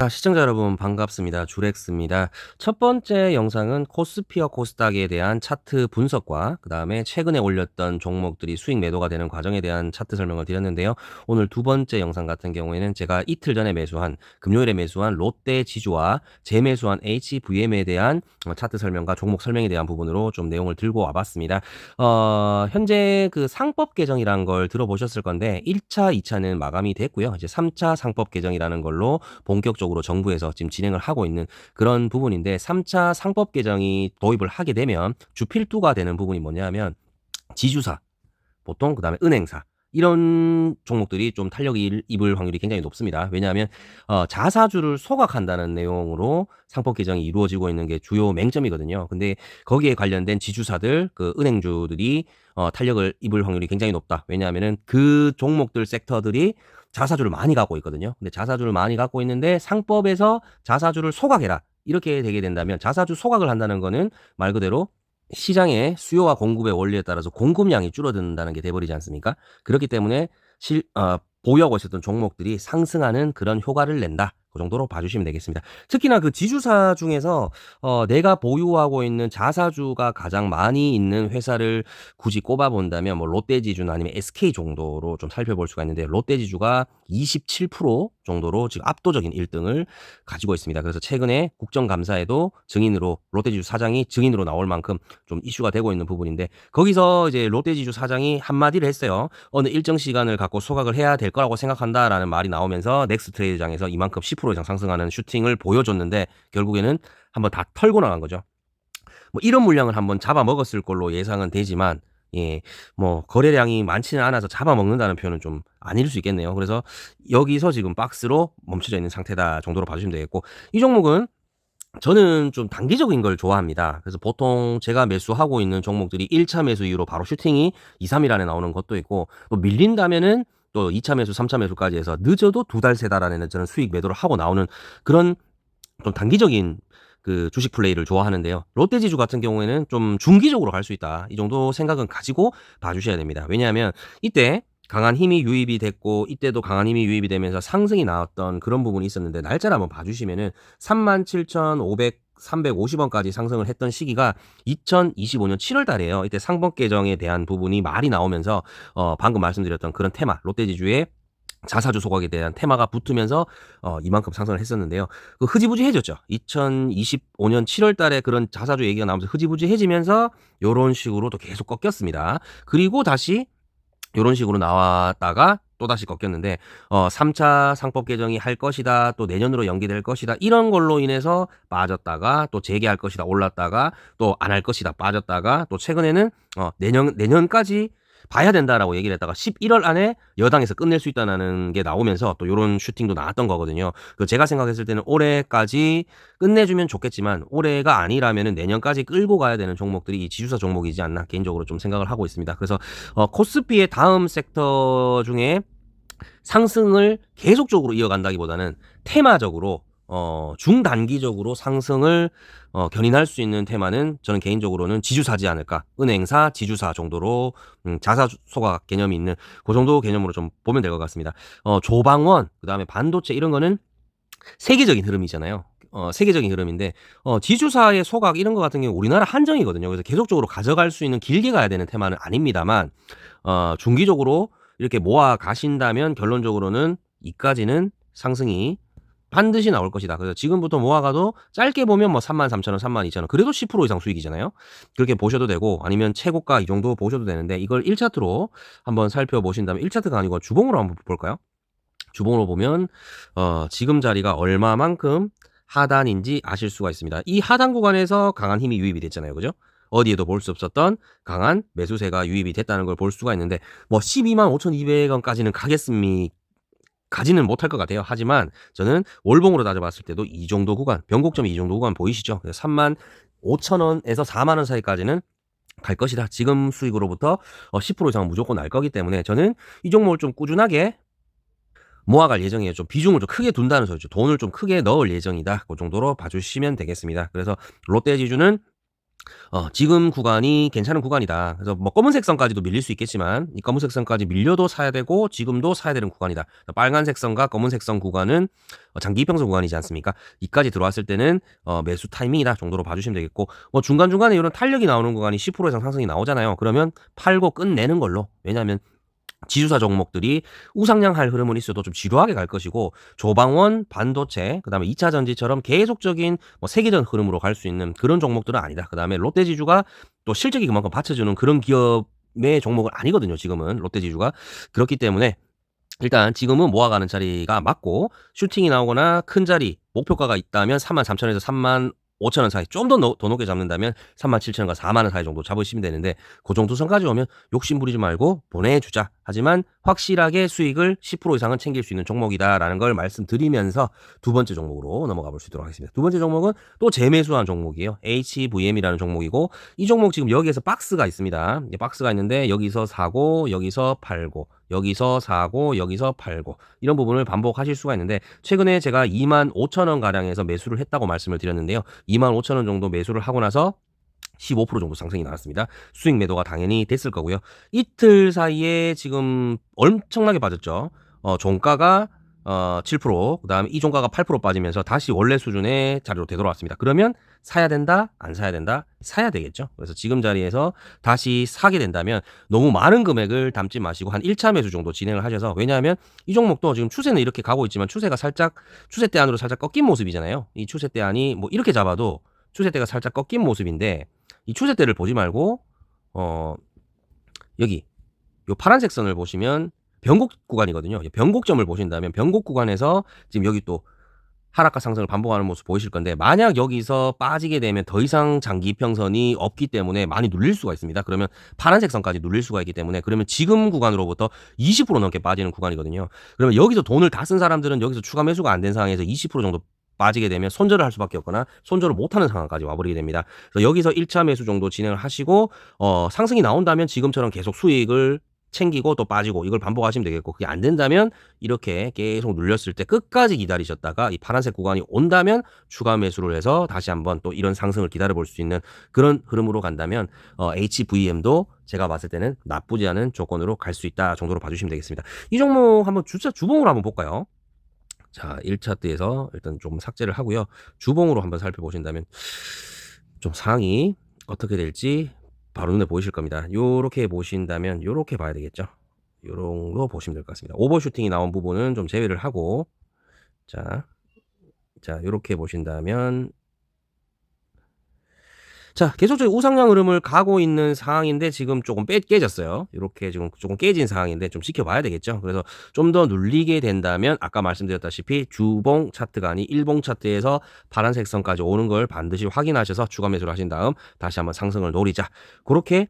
아, 시청자 여러분 반갑습니다. 주렉스입니다. 첫 번째 영상은 코스피와 코스닥에 대한 차트 분석과 그 다음에 최근에 올렸던 종목들이 수익 매도가 되는 과정에 대한 차트 설명을 드렸는데요. 오늘 두 번째 영상 같은 경우에는 제가 이틀 전에 매수한 금요일에 매수한 롯데 지주와 재매수한 HVM에 대한 어, 차트 설명과 종목 설명에 대한 부분으로 좀 내용을 들고 와봤습니다. 어, 현재 그 상법 개정이라는 걸 들어보셨을 건데 1차, 2차는 마감이 됐고요. 이제 3차 상법 개정이라는 걸로 본격적으로 본격적으로 정부에서 지금 진행을 하고 있는 그런 부분인데 3차 상법 개정이 도입을 하게 되면 주필두가 되는 부분이 뭐냐면 지주사 보통 그다음에 은행사 이런 종목들이 좀 탄력이 입을 확률이 굉장히 높습니다. 왜냐하면 어, 자사주를 소각한다는 내용으로 상법 개정이 이루어지고 있는 게 주요 맹점이거든요. 근데 거기에 관련된 지주사들, 그 은행주들이 어, 탄력을 입을 확률이 굉장히 높다. 왜냐하면은 그 종목들 섹터들이 자사주를 많이 갖고 있거든요. 근데 자사주를 많이 갖고 있는데 상법에서 자사주를 소각해라. 이렇게 되게 된다면 자사주 소각을 한다는 거는 말 그대로 시장의 수요와 공급의 원리에 따라서 공급량이 줄어든다는 게 돼버리지 않습니까? 그렇기 때문에 실, 어, 보유하고 있었던 종목들이 상승하는 그런 효과를 낸다. 그 정도로 봐주시면 되겠습니다. 특히나 그 지주사 중에서 어, 내가 보유하고 있는 자사주가 가장 많이 있는 회사를 굳이 꼽아본다면 뭐 롯데지주나 아니면 SK 정도로 좀 살펴볼 수가 있는데 롯데지주가 27% 정도로 지금 압도적인 1등을 가지고 있습니다. 그래서 최근에 국정감사에도 증인으로 롯데지주 사장이 증인으로 나올 만큼 좀 이슈가 되고 있는 부분인데 거기서 이제 롯데지주 사장이 한마디를 했어요. 어느 일정 시간을 갖고 소각을 해야 될 거라고 생각한다라는 말이 나오면서 넥스 트레이드장에서 이만큼 10% 이상 상승하는 슈팅을 보여줬는데 결국에는 한번 다 털고 나간 거죠. 뭐 이런 물량을 한번 잡아먹었을 걸로 예상은 되지만 예, 뭐 거래량이 많지는 않아서 잡아먹는다는 표현은 좀 아닐 수 있겠네요. 그래서 여기서 지금 박스로 멈춰져 있는 상태다 정도로 봐주시면 되겠고 이 종목은 저는 좀 단기적인 걸 좋아합니다. 그래서 보통 제가 매수하고 있는 종목들이 1차 매수 이후로 바로 슈팅이 2, 3일 안에 나오는 것도 있고 또 밀린다면은 또 2차 매수, 3차 매수까지 해서 늦어도 두 달, 세 달 안에는 저는 수익 매도를 하고 나오는 그런 좀 단기적인 그 주식 플레이를 좋아하는데요. 롯데지주 같은 경우에는 좀 중기적으로 갈 수 있다. 이 정도 생각은 가지고 봐주셔야 됩니다. 왜냐하면 이때 강한 힘이 유입이 됐고 이때도 강한 힘이 유입이 되면서 상승이 나왔던 그런 부분이 있었는데 날짜를 한번 봐주시면은 37,500 350원까지 상승을 했던 시기가 2025년 7월 달이에요. 이때 상법 개정에 대한 부분이 말이 나오면서 어 방금 말씀드렸던 그런 테마 롯데지주의 자사주 소각에 대한 테마가 붙으면서 어, 이만큼 상승을 했었는데요. 그 흐지부지해졌죠. 2025년 7월 달에 그런 자사주 얘기가 나오면서 흐지부지해지면서 이런 식으로 또 계속 꺾였습니다. 그리고 다시 이런 식으로 나왔다가 또다시 꺾였는데 어 3차 상법 개정이 할 것이다. 또 내년으로 연기될 것이다. 이런 걸로 인해서 빠졌다가 또 재개할 것이다. 올랐다가 또 안 할 것이다. 빠졌다가 또 최근에는 어 내년 내년까지 봐야 된다라고 얘기를 했다가 11월 안에 여당에서 끝낼 수 있다는 게 나오면서 또 이런 슈팅도 나왔던 거거든요. 그 제가 생각했을 때는 올해까지 끝내주면 좋겠지만 올해가 아니라면 내년까지 끌고 가야 되는 종목들이 이 지주사 종목이지 않나 개인적으로 좀 생각을 하고 있습니다. 그래서 어, 코스피의 다음 섹터 중에 상승을 계속적으로 이어간다기보다는 테마적으로 어, 중단기적으로 상승을 어, 견인할 수 있는 테마는 저는 개인적으로는 지주사지 않을까. 은행사, 지주사 정도로 음, 자사 소각 개념이 있는 그 정도 개념으로 좀 보면 될 것 같습니다. 어, 조방원, 그 다음에 반도체 이런 거는 세계적인 흐름이잖아요. 어, 세계적인 흐름인데 어, 지주사의 소각 이런 거 같은 경우 우리나라 한정이거든요. 그래서 계속적으로 가져갈 수 있는 길게 가야 되는 테마는 아닙니다만 어, 중기적으로 이렇게 모아 가신다면 결론적으로는 이까지는 상승이 반드시 나올 것이다. 그래서 지금부터 모아가도 짧게 보면 뭐 3만 3천 원, 3만 2천 원, 그래도 10% 이상 수익이잖아요. 그렇게 보셔도 되고 아니면 최고가 이 정도 보셔도 되는데 이걸 1차트로 한번 살펴보신다면 1차트가 아니고 주봉으로 한번 볼까요? 주봉으로 보면 어, 지금 자리가 얼마만큼 하단인지 아실 수가 있습니다. 이 하단 구간에서 강한 힘이 유입이 됐잖아요. 그죠? 어디에도 볼 수 없었던 강한 매수세가 유입이 됐다는 걸 볼 수가 있는데 뭐 12만 5,200원까지는 가겠습니까? 가지는 못할 것 같아요. 하지만 저는 월봉으로 따져봤을 때도 이 정도 구간, 변곡점이 이 정도 구간 보이시죠? 3만 5천 원에서 4만 원 사이까지는 갈 것이다. 지금 수익으로부터 10% 어, 이상 무조건 날 거기 때문에 저는 이 종목을 좀 꾸준하게 모아갈 예정이에요. 좀 비중을 좀 크게 둔다는 소리죠. 돈을 좀 크게 넣을 예정이다. 그 정도로 봐주시면 되겠습니다. 그래서 롯데 지주는 어 지금 구간이 괜찮은 구간이다. 그래서 뭐 검은색 선까지도 밀릴 수 있겠지만 이 검은색 선까지 밀려도 사야 되고 지금도 사야 되는 구간이다. 빨간색 선과 검은색 선 구간은 어 장기 이평선 구간이지 않습니까? 이까지 들어왔을 때는 어 매수 타이밍이다 정도로 봐주시면 되겠고 뭐 중간 중간에 이런 탄력이 나오는 구간이 10% 이상 상승이 나오잖아요. 그러면 팔고 끝내는 걸로 왜냐하면 지주사 종목들이 우상향할 흐름은 있어도 좀 지루하게 갈 것이고 조방원, 반도체, 그다음에 2차 전지처럼 계속적인 뭐 세계전 흐름으로 갈 수 있는 그런 종목들은 아니다. 그다음에 롯데지주가 또 실적이 그만큼 받쳐주는 그런 기업의 종목은 아니거든요. 지금은 롯데지주가 그렇기 때문에 일단 지금은 모아가는 자리가 맞고 슈팅이 나오거나 큰 자리 목표가가 있다면 3만 3천에서 3만 5천 원 사이 좀 더 더 높게 잡는다면 3만 7천 원과 4만 원 사이 정도 잡으시면 되는데 그 정도 선까지 오면 욕심 부리지 말고 보내주자. 하지만 확실하게 수익을 10% 이상은 챙길 수 있는 종목이다라는 걸 말씀드리면서 두 번째 종목으로 넘어가 볼 수 있도록 하겠습니다. 두 번째 종목은 또 재매수한 종목이에요. HVM이라는 종목이고 이 종목 지금 여기에서 박스가 있습니다. 박스가 있는데 여기서 사고 여기서 팔고 여기서 사고 여기서 팔고 이런 부분을 반복하실 수가 있는데 최근에 제가 2만 5천 원 가량에서 매수를 했다고 말씀을 드렸는데요. 2만 5천 원 정도 매수를 하고 나서 15% 정도 상승이 나왔습니다. 수익 매도가 당연히 됐을 거고요. 이틀 사이에 지금 엄청나게 빠졌죠. 어, 종가가 어, 7%, 그 다음에 이 종가가 8% 빠지면서 다시 원래 수준의 자리로 되돌아왔습니다. 그러면 사야 된다? 안 사야 된다? 사야 되겠죠. 그래서 지금 자리에서 다시 사게 된다면 너무 많은 금액을 담지 마시고 한 1차 매수 정도 진행을 하셔서 왜냐하면 이 종목도 지금 추세는 이렇게 가고 있지만 추세가 살짝 추세대 안으로 살짝 꺾인 모습이잖아요. 이 추세대 안이 뭐 이렇게 잡아도 추세대가 살짝 꺾인 모습인데 이 추세대를 보지 말고 어 여기 요 파란색 선을 보시면 변곡 구간이거든요. 변곡점을 보신다면 변곡 구간에서 지금 여기 또 하락과 상승을 반복하는 모습 보이실 건데 만약 여기서 빠지게 되면 더 이상 장기 평선이 없기 때문에 많이 눌릴 수가 있습니다. 그러면 파란색 선까지 눌릴 수가 있기 때문에 그러면 지금 구간으로부터 20% 넘게 빠지는 구간이거든요. 그러면 여기서 돈을 다 쓴 사람들은 여기서 추가 매수가 안 된 상황에서 20% 정도 빠지게 되면 손절을 할 수밖에 없거나 손절을 못하는 상황까지 와버리게 됩니다. 그래서 여기서 1차 매수 정도 진행을 하시고 어, 상승이 나온다면 지금처럼 계속 수익을 챙기고 또 빠지고 이걸 반복하시면 되겠고 그게 안 된다면 이렇게 계속 눌렸을 때 끝까지 기다리셨다가 이 파란색 구간이 온다면 추가 매수를 해서 다시 한번 또 이런 상승을 기다려 볼 수 있는 그런 흐름으로 간다면 어, HVM도 제가 봤을 때는 나쁘지 않은 조건으로 갈 수 있다 정도로 봐주시면 되겠습니다. 이 종목 한번 주차 주봉으로 한번 볼까요? 자, 1차 때에서 일단 좀 삭제를 하고요. 주봉으로 한번 살펴보신다면 좀 상황이 어떻게 될지 바로 눈에 보이실 겁니다. 요렇게 보신다면 요렇게 봐야 되겠죠. 요런 거 보시면 될 것 같습니다. 오버슈팅이 나온 부분은 좀 제외를 하고 자, 자 요렇게 보신다면 자, 계속적인 우상향 흐름을 가고 있는 상황인데 지금 조금 빼, 깨졌어요. 이렇게 지금 조금 깨진 상황인데 좀 지켜봐야 되겠죠. 그래서 좀 더 눌리게 된다면 아까 말씀드렸다시피 주봉 차트가 아닌 일봉 차트에서 파란색 선까지 오는 걸 반드시 확인하셔서 추가 매수를 하신 다음 다시 한번 상승을 노리자. 그렇게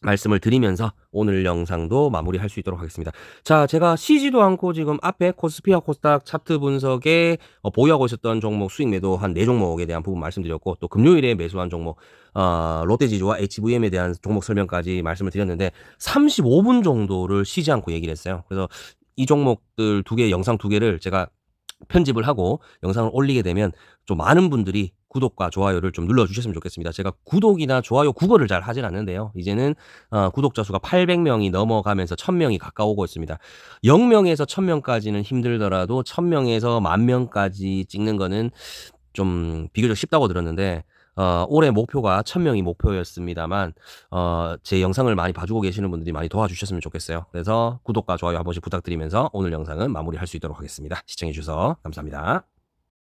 말씀을 드리면서 오늘 영상도 마무리할 수 있도록 하겠습니다. 자, 제가 쉬지도 않고 지금 앞에 코스피와 코스닥 차트 분석에 어, 보유하고 있었던 종목 수익 매도 한 네 종목에 대한 부분 말씀드렸고 또 금요일에 매수한 종목 어, 롯데지주와 HVM에 대한 종목 설명까지 말씀을 드렸는데 35분 정도를 쉬지 않고 얘기를 했어요. 그래서 이 종목들 두 개, 영상 두 개를 제가 편집을 하고 영상을 올리게 되면 좀 많은 분들이 구독과 좋아요를 좀 눌러주셨으면 좋겠습니다. 제가 구독이나 좋아요 구걸을 잘 하진 않는데요. 이제는 어, 구독자 수가 800명이 넘어가면서 1000명이 가까우고 있습니다. 0명에서 1000명까지는 힘들더라도 1000명에서 만명까지 찍는 거는 좀 비교적 쉽다고 들었는데 어, 올해 목표가 1000명이 목표였습니다만 어, 제 영상을 많이 봐주고 계시는 분들이 많이 도와주셨으면 좋겠어요. 그래서 구독과 좋아요 한 번씩 부탁드리면서 오늘 영상은 마무리할 수 있도록 하겠습니다. 시청해 주셔서 감사합니다.